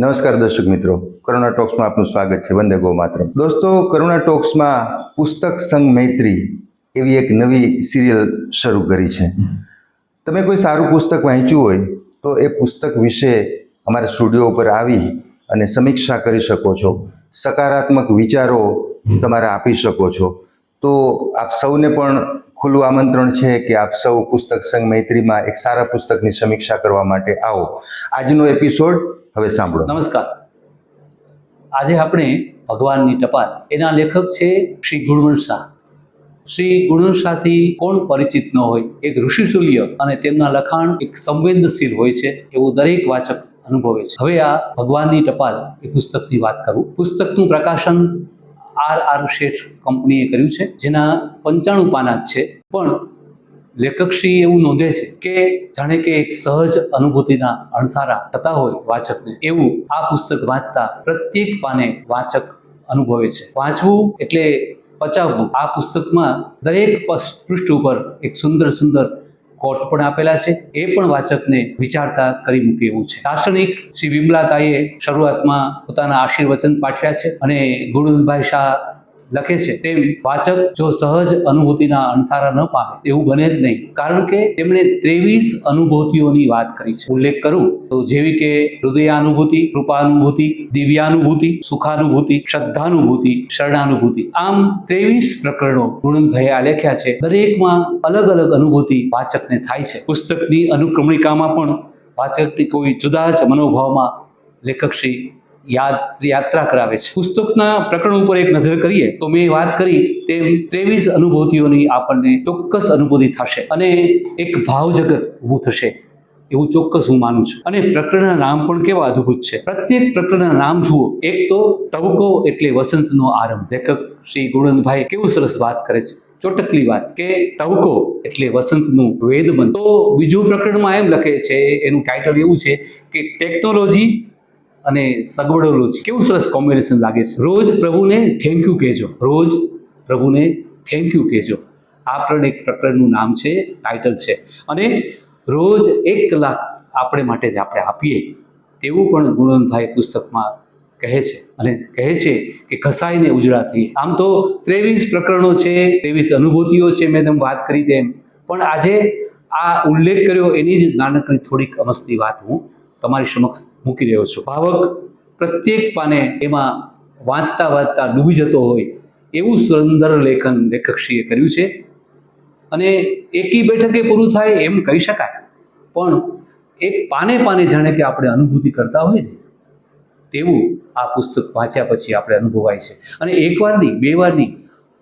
નમસ્કાર દર્શક મિત્રો. કરુણા ટોક્સમાં આપનું સ્વાગત છે. વંદે ગો માત્ર. દોસ્તો કરુણા ટોક્સમાં પુસ્તક સંઘ મૈત્રી એવી એક નવી સિરિયલ શરૂ કરી છે. તમે કોઈ સારું પુસ્તક વાંચ્યું હોય તો એ પુસ્તક વિશે અમારા સ્ટુડિયો ઉપર આવી અને સમીક્ષા કરી શકો છો. સકારાત્મક વિચારો તમારે આપી શકો છો. તો આપ સૌને પણ ખુલ્લું આમંત્રણ છે કે આપ સૌ પુસ્તક સંઘ મૈત્રીમાં એક સારા પુસ્તકની સમીક્ષા કરવા માટે આવો. આજનો એપિસોડ હવે સાંભળો. નમસ્કાર. આજે આપણે ભગવાનની ટપાલ. એના લેખક છે શ્રી ગુણવંત શાહ. શ્રી ગુણવંત શાહથી કોણ પરિચિત ન હોય? એક ઋષિતુલ્ય અને તેમના લખાણ એક સંવેદનશીલ હોય છે એવું દરેક વાચક અનુભવે છે. હવે આ ભગવાનની ટપાલ એ પુસ્તકની વાત કરું. પુસ્તકનું પ્રકાશન આર આર શેઠ કંપનીએ કર્યું છે, જેના પંચાણું પાના જ છે. પણ લેખકશ્રી એવું નોંધે છે કે જાણે કે એક સહજ અનુભૂતિના અણસારા થતા હોય વાચકને, એવું આ પુસ્તક વાંચતા પ્રત્યેક પાને વાચક અનુભવે છે. વાંચવું એટલે પચાવવું. આ પુસ્તકમાં દરેક પૃષ્ઠ ઉપર એક સુંદર સુંદર કોટ પણ આપેલા છે. એ પણ વાચકને વિચારતા કરી મૂકે એવું છે. દાર્શનિક શ્રી વિમલાતાઈએ શરૂઆતમાં પોતાના આશીર્વચન પાઠવ્યા છે અને ગુણવંતભાઈ શાહ લખે છે તેમ વાચક જો સહજ અનુભૂતિના અણસારા ન પામે, એવું બને જ નહીં. કારણ કે તેમણે ત્રેવીસ અનુભૂતિઓની વાત કરી છે. ઉલ્લેખ કરું તો જેવી કે હૃદયાનુભૂતિ, કૃપાનુભૂતિ, દિવ્યાનુભૂતિ, સુખાનુભૂતિ, શ્રદ્ધાનુભૂતિ, શરણાનુભૂતિ. આમ ત્રેવીસ પ્રકરણો ગુણભાઈએ લેખ્યા છે. દરેકમાં અલગ અલગ અનુભૂતિ વાચકને થાય છે. પુસ્તકની અનુક્રમણિકામાં પણ વાચકની કોઈ જુદા જ મનોભાવમાં લેખકશ્રી યાદ યાત્રા કરાવે છે. પુસ્તકના પ્રકરણ ઉપર એક નજર કરીએ તો મેં વાત કરી તેમ ત્રેવીસ અનુભૂતિઓની આપણને ચોક્કસ અનુભૂતિ થશે અને એક ભાવ જગત ઊભું થશે એવું ચોક્કસ હું માનું છું. અને પ્રકરણના નામ પણ કેવા અદ્ભુત છે. પ્રત્યેક પ્રકરણના નામ જુઓ. એક તો ટવકો એટલે વસંતનો આરંભ. લેખક શ્રી ગુણવંતભાઈ કેવું સરસ વાત કરે છે. ચોટકલી વાત કે ટવકો એટલે વસંતનું વેદ બન તો બીજું પ્રકરણમાં એમ લખે છે, એનું ટાઇટલ એવું છે કે ટેકનોલોજી અને સગવડોલોજી કેવું સરસ કોમ્બિનેશન લાગે છે. રોજ પ્રભુને થેન્ક યુ કહેજો. રોજ પ્રભુને થેન્ક યુ કહેજો. આ પણ એક પ્રકરણનું નામ છે ટાઇટલ છે. અને રોજ એક કલાક આપણે માટે જ આપણે આપીએ, તેવું પણ ગુણવંતભાઈ પુસ્તકમાં કહે છે. અને કહે છે કે ઘસાઈને ઉજળા થઈએ આમ તો ત્રેવીસ પ્રકરણો છે, ત્રેવીસ અનુભૂતિઓ છે મેં તેમ વાત કરી તેમ. પણ આજે આ ઉલ્લેખ કર્યો, એની જ નાનકડી થોડીક અમસ્તી વાત હું તમારી સમક્ષ મૂકી રહ્યો છું. ભાવક પ્રત્યેક પાને એમાં વાંચતા વાંચતા ડૂબી જતો હોય એવું સુંદર લેખન લેખકશ્રીએ કર્યું છે. અને એકી બેઠકે પૂરું થાય એમ કહી શકાય. પણ એક પાને પાને જાણે કે આપણે અનુભૂતિ કરતા હોય ને, તેવું આ પુસ્તક વાંચ્યા પછી આપણે અનુભવાય છે. અને એકવાર નહીં, બે વાર નહીં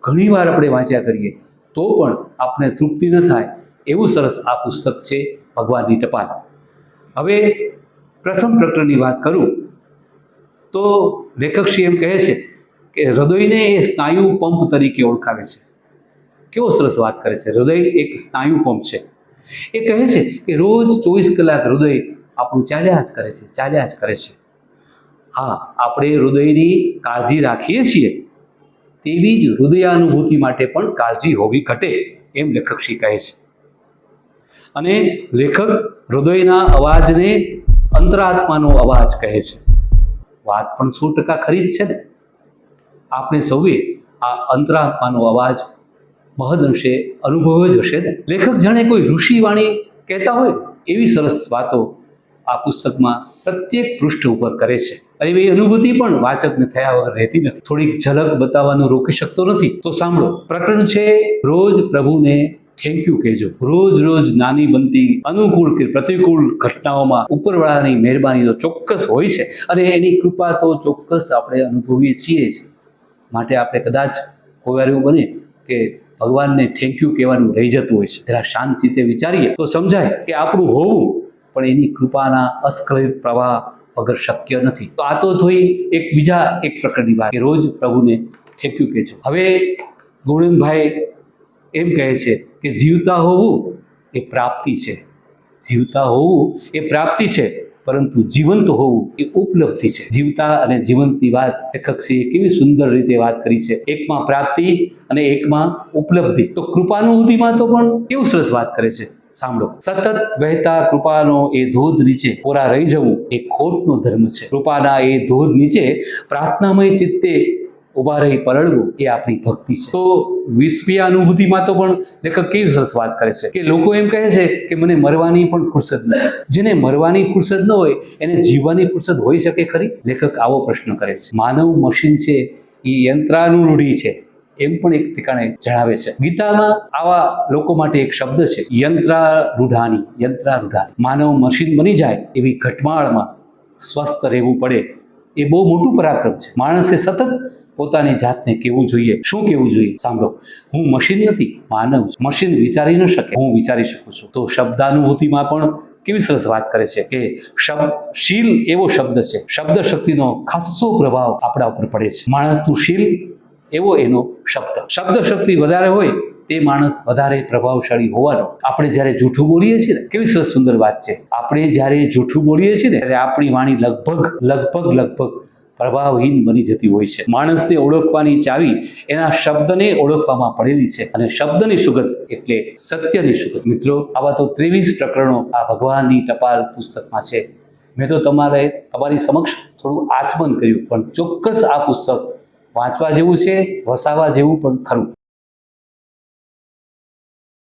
ઘણીવાર આપણે વાંચ્યા કરીએ, તો પણ આપણે તૃપ્તિ ન થાય એવું સરસ આ પુસ્તક છે ભગવાનની ટપાલ. હવે પ્રથમ પ્રકરણની વાત કરું, તો લેખકશ્રી એમ કહે છે કે હૃદયને એ સ્નાયુ પંપ તરીકે ઓળખાવે છે. કેવો સરસ વાત કરે છે. હૃદય એક સ્નાયુ પંપ છે. એ કહે છે કે રોજ ચોવીસ કલાક હૃદય આપણું ચાલ્યા જ કરે છે, ચાલ્યા જ કરે છે. હા, આપણે હૃદયની કાળજી રાખીએ છીએ, તેવી જ હૃદયાનુભૂતિ માટે પણ કાળજી હોવી ઘટે એમ લેખકશ્રી કહે છે. અને લેખક હૃદયના અવાજને અંતરાત્માનો અવાજ કહે છે. વાત પણ સો ટકા ખરી જ છે ને? આપણે સૌએ આ અંતરાત્માનો અવાજ મહદઅંશે અનુભવ્યો જ હશે ને? લેખક જાણે કોઈ ઋષિવાણી કહેતા હોય એવી સરસ વાતો આ પુસ્તકમાં પ્રત્યેક પૃષ્ઠ ઉપર કરે છે. અને એ અનુભૂતિ પણ વાચકને થયા વગર રહેતી નથી. થોડીક ઝલક બતાવવાનું રોકી શકતો નથી. તો સાંભળો. પ્રકરણ છે, રોજ પ્રભુને થેન્ક યુ કહેજો. રોજ રોજ નાની બનતી અનુકૂળ કે પ્રતિકૂળ ઘટનાઓમાં ઉપરવાળાની મહેરબાની તો ચોક્કસ હોય છે. અને એની કૃપા તો ચોક્કસ આપણે અનુભવીએ છીએ જ. માટે આપણે કદાચ કોઈ વાર એવું બને કે ભગવાનને થેન્ક યુ કહેવાનું રહી જતું હોય છે. જરા શાંત ચિત્તે વિચારીએ તો સમજાય કે આપણું હોવું પણ એની કૃપાના અસ્ખલિત પ્રવાહ વગર શક્ય નથી. તો આ તો થોડી એક બીજા એક પ્રકારની વાત. કે રોજ પ્રભુને થેન્ક યુ કહેજો. હવે ગુણનભાઈ એમ કહે છે કે જીવતા હોવું એ પ્રાપ્તિ છે. જીવતા હોવું એ પ્રાપ્તિ છે, પરંતુ જીવંત હોવું એ ઉપલબ્ધિ છે. જીવતા અને જીવંતની વાત લેખકશ્રીએ કેવી સુંદર રીતે વાત કરી છે. એકમાં પ્રાપ્તિ અને એકમાં ઉપલબ્ધિ. તો કૃપાનુભૂતિમાં તો પણ કેવું સરસ વાત કરે છે. સાંભળો. સતત વહેતા કૃપાનો એ ધોધ નીચે કોરા રહી જવું એ ખોટનો ધર્મ છે. કૃપાના એ ધોધ નીચે પ્રાર્થનામય ચિત્તે ઊભા રહી પલળવું એ આપણી ભક્તિ છે. તો વિશ્વીય અનુભૂતિમાં તો પણ લેખક કેવી સરસ વાત કરે છે કે લોકો એમ કહે છે કે મને મરવાની પણ ફુરસદ નથી. જેને મરવાની ફુરસદ ન હોય, એને જીવવાની ફુરસદ હોઈ શકે ખરી? લેખક આવો પ્રશ્ન કરે છે. માનવ મશીન છે એ યંત્રાનુરૂઢી છે. એમ પણ એક ઠેકાણે જણાવે છે. ગીતામાં આવા લોકો માટે એક શબ્દ છે, યંત્રારૂઢાની યંત્રારૂઢાની. માનવ મશીન બની જાય એવી ઘટમાળમાં સ્વસ્થ રહેવું પડે એ બહુ મોટું પરાક્રમ છે. માણસે સતત પોતાની જાતને કેવું જોઈએ, શું કેવું જોઈએ? સાંભળો, હું મશીન નથી, માનવ છું. મશીન વિચારી ન શકે, હું વિચારી શકું છું. તો શબ્દાનુભૂતિમાં પણ કેવી સરસ વાત કરે છે કે શબ્દ શીલ એવો શબ્દ છે. શબ્દ શક્તિનો ખાસ્સો પ્રભાવ આપણા ઉપર પડે છે. માણસનું શીલ એવો એનો શબ્દ. શબ્દ શક્તિ વધારે હોય તે માણસ વધારે પ્રભાવશાળી હોવાનો આપણે જ્યારે જૂઠું બોલીએ છીએ ને, કેવી સરસ સુંદર વાત છે. આપણે જ્યારે જૂઠું બોલીએ છીએ ને, ત્યારે આપણી વાણી લગભગ લગભગ લગભગ પ્રભાવહીન બની જતી હોય છે. માણસને ઓળખવાની ચાવી એના શબ્દને ઓળખવામાં પડેલી છે અને શબ્દની સુગંધ એટલે સત્યની સુગંધ મિત્રો, આવા તો ત્રેવીસ પ્રકરણો આ ભગવાનની ટપાલ પુસ્તકમાં છે. મેં તો તમારે, તમારી સમક્ષ થોડું આચમન કર્યું, પણ ચોક્કસ આ પુસ્તક વાંચવા જેવું છે, વસાવા જેવું પણ ખરું.